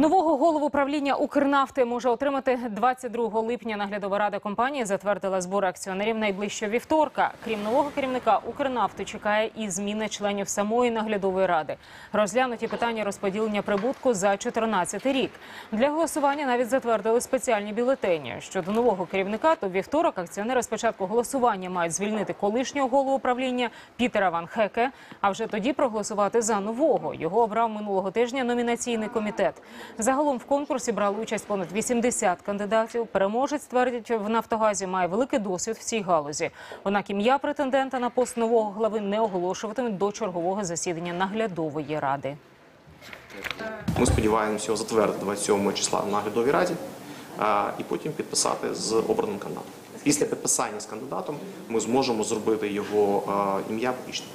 Нового голову правління Укрнафти може отримати 22 липня. Наглядова рада компанії затвердила збори акціонерів найближчого вівторка. Крім нового керівника Укрнафти, чекає і зміна членів самої наглядової ради. Розглянуті питання розподілення прибутку за 2014 рік. Для голосування навіть затвердили спеціальні бюлетені. Щодо нового керівника, то вівторок акціонери спочатку голосування мають звільнити колишнього голову правління Пітера Ван Хеке, а вже тоді проголосувати за нового. Його обрав минулого тижня номінаційний комітет. Загалом в конкурсі брали участь понад 80 кандидатів. Переможець твердять в Нафтогазі має великий досвід в цій галузі. Однак ім'я претендента на пост нового глави не оголошуватимуть до чергового засідання наглядової ради. Ми сподіваємося його затвердити 27 числа в наглядовій раді і потім підписати з обраним кандидатом. Після підписання з кандидатом ми зможемо зробити його ім'я публічним.